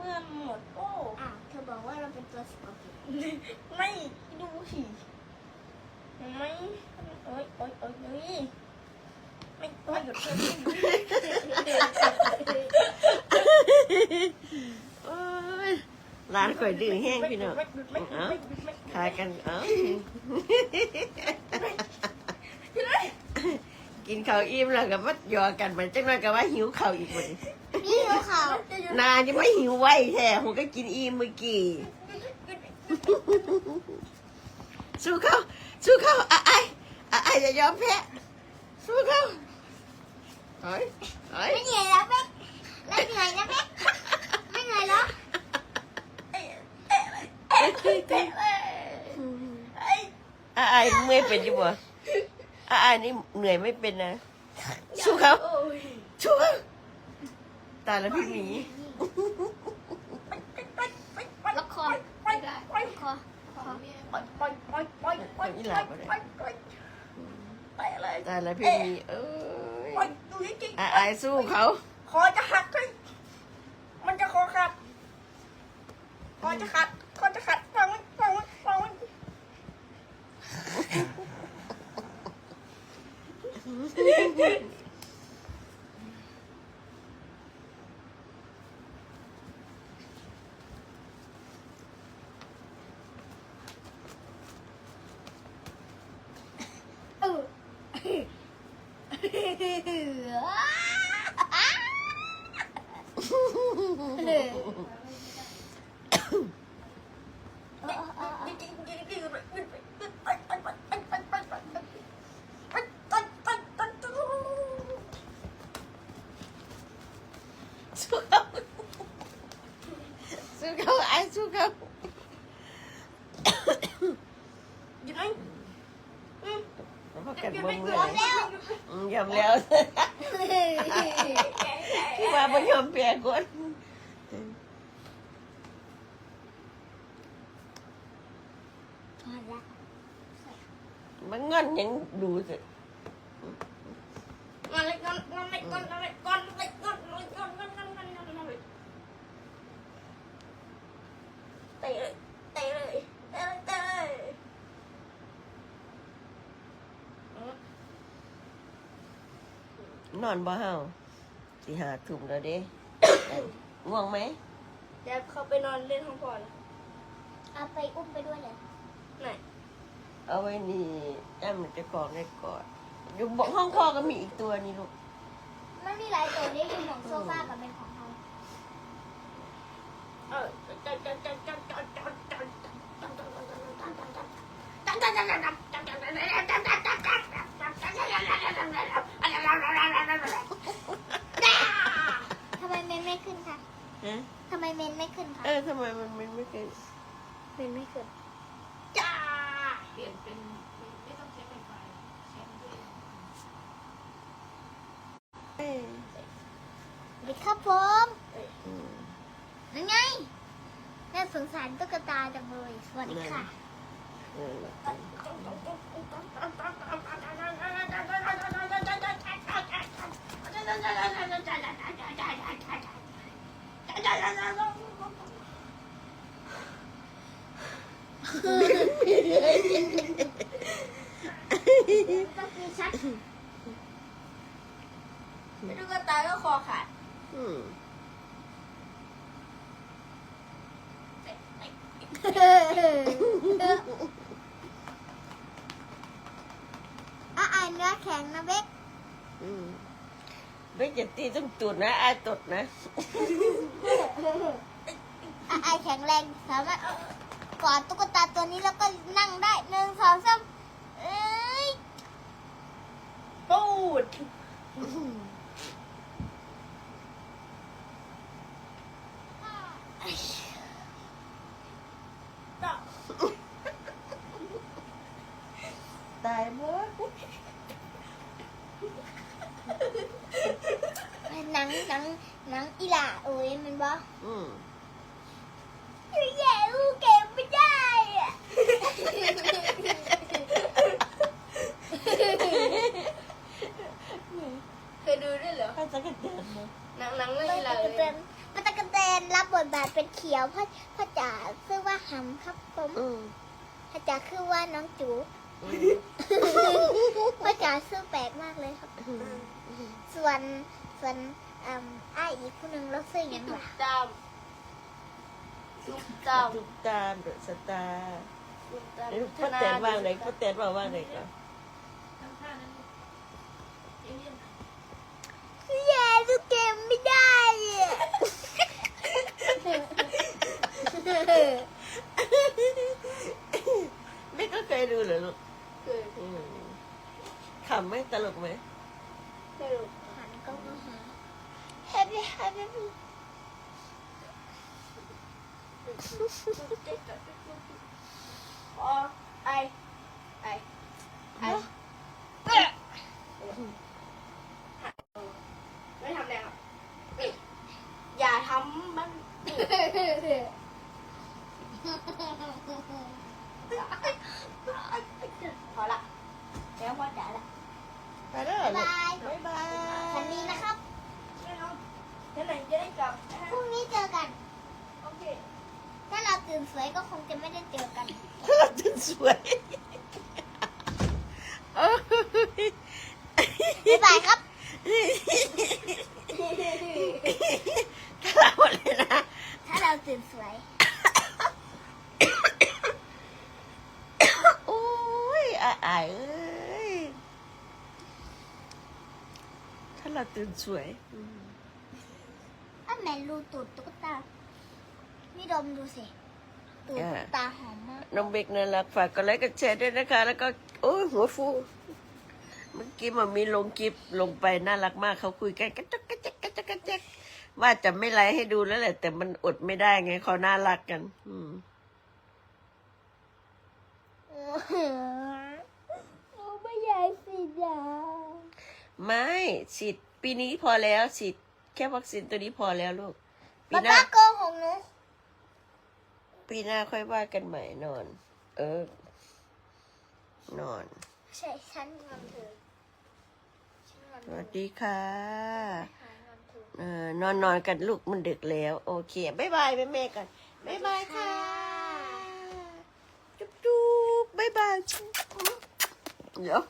เพื่อนหมดโอ้อะเธอบอกว่าเราเป็นตัวสกปรกไม่ดูสิไม่โอ๊ยโอ๊ยโอ๊ยนี่ไม่ไม่หยุดเลยโอ้ยร้านข่อยดื้อแห้งพี่น้องไม่หยุดไม่หยุดไม่หยุดไม่หยุดขายกันเอ้ากินข้าวอิ่มแล้วก็มาหยอกันมันจังเลยก็ว่าหิวข้าวอีกคน นี่ดูเขานานจะไม่หิวไว้แท้ผมก็กินอิ่มเมื่อกี้สู้เขาสู้เขาอะไอ้อะไอ้จะยอมแพ้สู้เขาเฮ้ยเฮ้ยไม่เหนื่อยแล้วเป๊กไม่เหนื่อยนะเป๊กไม่เหนื่อยแล้วอะไอ้เมื่อยเป็นอยู่บ่อะไอ้นี่เหนื่อยไม่เป็นนะสู้เขาโอ้ยสู้เขา ตายแล้วพี่หมีละครไม่ได้ล็ออเดี๋ยวอีหลาไปเลยตายแล้วพี่มีเอ้ยอะอ้สู้เขาคอจะหักเลยมันจะคอขาดคอจะขาดคอจะขาดฟังมันฟังมันฟังมัน suka suka suka. อกันบ่มือมแล้วอืมยอมแล้ว ที่ว่าบ่ยอมแพ้คนพอละมันงอนยังดูสิงอนเลยงอนงอนเลยงอนเลยงอนเลยงอนเลยงอนงอนงอนงอนงอนงอนเลยเตะเลยเตะเลยเตะเลยเตะเลย นอนบ่เฮาสิหาทุ่มแล้วเด้ ง่วงไหมเดี๋ยวเขาไปนอนเล่นห้องพ่อนะเอาไปอุ้มไปด้วยเลยไหนเอาไว้นี่แอมมันจะกรอกได้ก่อนอยู่บอกห้องพ่อก็มีอีกตัวนี่ลูกมันมีหลายตัวนี่เป็นของโซฟากับเป็นของเขาเออจัดจัดจัดจัดจัดจัดจัดจัดทำไมเมนไม่ขึ้นคะ ฮะ ทำไมเมนไม่ขึ้นคะ เออทำไมมันมันไม่เป็นเมนไม่ขึ้นจ้าเปลี่ยนเป็นไม่ต้องใช้ไฟฟ้าใช้ด้วยเอ้ยสวัสดีครับผมอืมนั่นไง น่าสงสารตุ๊กตาจังเลย สวัสดีค่ะ เออ ก็คือชัดไม่ดูกระตายก็คอขาดอืมอะอ่านเนื้อแข็งนะเบ๊กอืมไม่จะตีต้องจุดนะไอ้ายตดนะ อะอ่านแข็งแรงสามารถ กอดตุ๊กตาตัวนี้แล้วก็นั่งได้หนึ่งสองสามเอ้ยปูดตายหมดหนังหนังหนังอีหล่าเอ้ยมันบอกอืม แย่อูเก็บไม่ได้อะ เคยดูด้วยเหรอ ข้าจะกระเด็นเลย หนังหนัง มั ไม่ น เล ตะกะ ย เตนมันตะกะเตน นรับบทบาทเป็นเขี ยวพ่อพ่อจ๋าชื่อว่าหำครับผมอืมพ่อจ๋าคือว่าน้องจู อืมพ่อจ๋าชื่อแปลกมากเลยครับ อืมส่วนส่วนอ่าอ้ายอีกผู้หนึ่งเราชื่อหยังตุ๊ล่ะกตามตุ๊กตามลูกตาลเดอะสตาร์ตุ๊กตามนี่ป้าแตนว่างไหนป้าแตนว่าว่างไหนก่อนทำท่านั้นเอเลี่ยนแย่ลูกเกมไม่ได้อะ ไม่ก็เคยดูเหรอลูก เคย อืมขำไหมตลกไหม เคย หันกล้องมาหา Happy Happy อ๋อไอไอไอไม่ทำแรงอะนี่อย่าทำมันนี่พอละแล้วพ่อจ๋าละ ไปแล้วเหรอลูกบายบ๊ายบายวันนี้นะครับไม่เอาเดี๋ยวไหนจะได้กลับพรุ่งนี้เจอกัน โอเค ถ้าเราตื่นสวยก็คงจะไม่ได้เจอกัน ถ้าเราจะสวยโอ้ยบ๊ายบายครับถ้าเราเลยนะ ถ้าเราตื่นสวย โอ้ยอาอายเอ้ย ถ้าเราตื่นสวยอืมถ้าแมนรูตูดตุ๊กตา นี่ดมดูสิ ตูดตาหอมมาก น้องเบกน่ารักฝากกดไลค์กดแชร์ด้วยนะคะ แล้วก็ โอ้ยหัวฟู เมื่อกี้มันมีลงคลิปลงไปน่ารักมากเขาคุยกันกระจักกระจักกระจักกระจักว่าจะไม่ไลค์ให้ดูแล้วแหละ แต่มันอดไม่ได้ไงเขาน่ารักกัน อืมโอ้ไม่อยากสิดาไม่ฉีด ปีนี้พอแล้วฉีดแค่วัคซีนตัวนี้พอแล้วลูก ปีป้าหน้า ป้าโกหกหนูปีหน้าค่อยว่ากันใหม่นอน เออ นอน ใช่ฉันงอนเธอฉันงอนสเธอวัสดีค่ะ หางอนเธอ เออนอนนอนกันลูกมันดึกแล้ว โอเคบายบายแม่แม่กันบายบายค่ะ จุ๊บจุ๊บบายบายเดี๋ยว